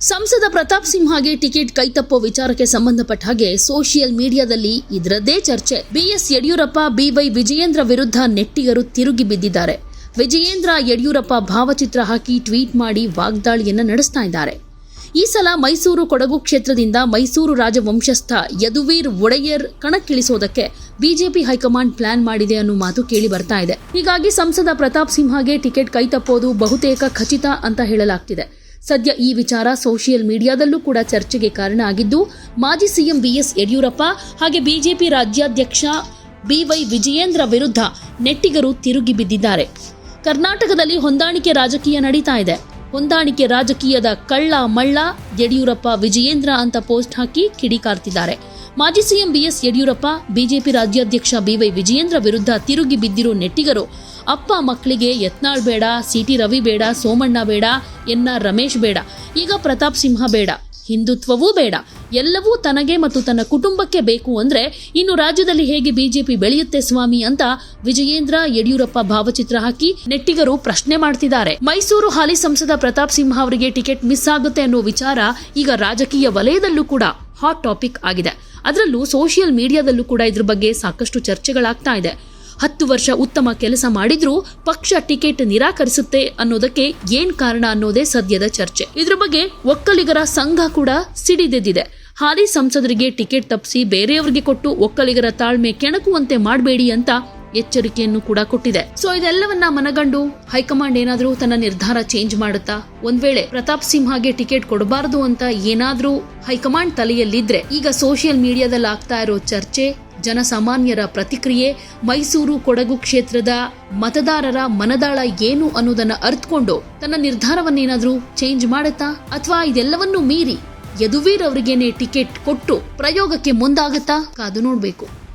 ಸಂಸದ ಪ್ರತಾಪ್ ಸಿಂಹಗೆ ಟಿಕೆಟ್ ಕೈತಪ್ಪೋ ವಿಚಾರಕ್ಕೆ ಸಂಬಂಧಪಟ್ಟ ಹಾಗೆ ಸೋಷಿಯಲ್ ಮೀಡಿಯಾದಲ್ಲಿ ಇದರದ್ದೇ ಚರ್ಚೆ. ಬಿಎಸ್ ಯಡಿಯೂರಪ್ಪ, ಬಿವೈ ವಿಜಯೇಂದ್ರ ವಿರುದ್ಧ ನೆಟ್ಟಿಗರು ತಿರುಗಿ ಬಿದ್ದಿದ್ದಾರೆ. ವಿಜಯೇಂದ್ರ ಯಡಿಯೂರಪ್ಪ ಭಾವಚಿತ್ರ ಹಾಕಿ ಟ್ವೀಟ್ ಮಾಡಿ ವಾಗ್ದಾಳಿಯನ್ನು ನಡೆಸ್ತಾ ಇದ್ದಾರೆ. ಈ ಸಲ ಮೈಸೂರು ಕೊಡಗು ಕ್ಷೇತ್ರದಿಂದ ಮೈಸೂರು ರಾಜವಂಶಸ್ಥ ಯದುವೀರ್ ಒಡೆಯರ್ ಕಣಕ್ಕಿಳಿಸೋದಕ್ಕೆ ಬಿಜೆಪಿ ಹೈಕಮಾಂಡ್ ಪ್ಲಾನ್ ಮಾಡಿದೆ ಅನ್ನೋ ಮಾತು ಕೇಳಿ ಬರ್ತಾ ಇದೆ. ಹೀಗಾಗಿ ಸಂಸದ ಪ್ರತಾಪ್ ಸಿಂಹಗೆ ಟಿಕೆಟ್ ಕೈತಪ್ಪೋದು ಬಹುತೇಕ ಖಚಿತ ಅಂತ ಹೇಳಲಾಗ್ತಿದೆ. ಸದ್ಯ ಈ ವಿಚಾರ ಸೋಷಿಯಲ್ ಮೀಡಿಯಾದಲ್ಲೂ ಕೂಡ ಚರ್ಚೆಗೆ ಕಾರಣ ಆಗಿದ್ದು, ಮಾಜಿ ಸಿಎಂ ಬಿಎಸ್ ಯಡಿಯೂರಪ್ಪ ಹಾಗೆ ಬಿಜೆಪಿ ರಾಜ್ಯಾಧ್ಯಕ್ಷ ಬಿವೈ ವಿಜಯೇಂದ್ರ ವಿರುದ್ಧ ನೆಟ್ಟಿಗರು ತಿರುಗಿ ಬಿದ್ದಿದ್ದಾರೆ. ಕರ್ನಾಟಕದಲ್ಲಿ ಹೊಂದಾಣಿಕೆ ರಾಜಕೀಯ ನಡೀತಾ ಇದೆ. ಹೊಂದಾಣಿಕೆ ರಾಜಕೀಯದ ಕಳ್ಳ ಮಳ್ಳ ಯಡಿಯೂರಪ್ಪ ವಿಜಯೇಂದ್ರ ಅಂತ ಪೋಸ್ಟ್ ಹಾಕಿ ಕಿಡಿಕಾರ್ತಿದ್ದಾರೆ. ಮಾಜಿ ಸಿಎಂ ಬಿಎಸ್ ಯಡಿಯೂರಪ್ಪ, ಬಿಜೆಪಿ ರಾಜ್ಯಾಧ್ಯಕ್ಷ ಬಿವೈ ವಿಜಯೇಂದ್ರ ವಿರುದ್ಧ ತಿರುಗಿ ಬಿದ್ದಿರೋ ನೆಟ್ಟಿಗರು. ಅಪ್ಪ ಮಕ್ಕಳಿಗೆ ಯತ್ನಾಳ್ ಬೇಡ, ಸಿಟಿ ರವಿ ಬೇಡ, ಸೋಮಣ್ಣ ಬೇಡ ಎನ್ನ ರಮೇಶ್ ಬೇಡ, ಈಗ ಪ್ರತಾಪ್ ಸಿಂಹ ಬೇಡ, ಹಿಂದುತ್ವವೂ ಬೇಡ, ಎಲ್ಲವೂ ತನಗೆ ಮತ್ತು ತನ್ನ ಕುಟುಂಬಕ್ಕೆ ಬೇಕು ಅಂದ್ರೆ ಇನ್ನು ರಾಜ್ಯದಲ್ಲಿ ಹೇಗೆ ಬಿಜೆಪಿ ಬೆಳೆಯುತ್ತೆ ಸ್ವಾಮಿ ಅಂತ ವಿಜಯೇಂದ್ರ ಯಡಿಯೂರಪ್ಪ ಭಾವಚಿತ್ರ ಹಾಕಿ ನೆಟ್ಟಿಗರು ಪ್ರಶ್ನೆ ಮಾಡ್ತಿದ್ದಾರೆ. ಮೈಸೂರು ಹಾಲಿ ಸಂಸದ ಪ್ರತಾಪ್ ಸಿಂಹ ಅವರಿಗೆ ಟಿಕೆಟ್ ಮಿಸ್ ಆಗುತ್ತೆ ಅನ್ನೋ ವಿಚಾರ ಈಗ ರಾಜಕೀಯ ವಲಯದಲ್ಲೂ ಕೂಡ ಹಾಟ್ ಟಾಪಿಕ್ ಆಗಿದೆ. ಅದರಲ್ಲೂ ಸೋಷಿಯಲ್ ಮೀಡಿಯಾದಲ್ಲೂ ಕೂಡ ಇದ್ರ ಬಗ್ಗೆ ಸಾಕಷ್ಟು ಚರ್ಚೆಗಳಾಗ್ತಾ ಇದೆ. ಹತ್ತು ವರ್ಷ ಉತ್ತಮ ಕೆಲಸ ಮಾಡಿದ್ರೂ ಪಕ್ಷ ಟಿಕೆಟ್ ನಿರಾಕರಿಸುತ್ತೆ ಅನ್ನೋದಕ್ಕೆ ಏನ್ ಕಾರಣ ಅನ್ನೋದೇ ಸದ್ಯದ ಚರ್ಚೆ. ಇದ್ರ ಬಗ್ಗೆ ಒಕ್ಕಲಿಗರ ಸಂಘ ಕೂಡ ಸಿಡಿದೆದ್ದಿದೆ. ಹಾಲಿ ಸಂಸದರಿಗೆ ಟಿಕೆಟ್ ತಪ್ಪಿಸಿ ಬೇರೆಯವರಿಗೆ ಕೊಟ್ಟು ಒಕ್ಕಲಿಗರ ತಾಳ್ಮೆ ಕೆಣಕುವಂತೆ ಮಾಡಬೇಡಿ ಅಂತ ಎಚ್ಚರಿಕೆಯನ್ನು ಕೂಡ ಕೊಟ್ಟಿದೆ. ಸೊ ಇದೆಲ್ಲವನ್ನ ಮನಗಂಡು ಹೈಕಮಾಂಡ್ ಏನಾದ್ರೂ ತನ್ನ ನಿರ್ಧಾರ ಚೇಂಜ್ ಮಾಡುತ್ತಾ? ಒಂದ್ ವೇಳೆ ಪ್ರತಾಪ್ ಸಿಂಹಗೆ ಟಿಕೆಟ್ ಕೊಡಬಾರದು ಅಂತ ಏನಾದ್ರೂ ಹೈಕಮಾಂಡ್ ತಲೆಯಲ್ಲಿದ್ರೆ, ಈಗ ಸೋಷಿಯಲ್ ಮೀಡಿಯಾದಲ್ಲಿ ಆಗ್ತಾ ಇರೋ ಚರ್ಚೆ, ಜನಸಾಮಾನ್ಯರ ಪ್ರತಿಕ್ರಿಯೆ, ಮೈಸೂರು ಕೊಡಗು ಕ್ಷೇತ್ರದ ಮತದಾರರ ಮನದಾಳ ಏನು ಅನ್ನೋದನ್ನ ಅರ್ಥಕೊಂಡು ತನ್ನ ನಿರ್ಧಾರವನ್ನೇನಾದ್ರೂ ಚೇಂಜ್ ಮಾಡುತ್ತಾ? ಅಥವಾ ಇದೆಲ್ಲವನ್ನೂ ಮೀರಿ ಯದುವೀರ್ ಅವರಿಗೇನೆ ಟಿಕೆಟ್ ಕೊಟ್ಟು ಪ್ರಯೋಗಕ್ಕೆ ಮುಂದಾಗತ್ತಾ? ಕಾದು ನೋಡ್ಬೇಕು.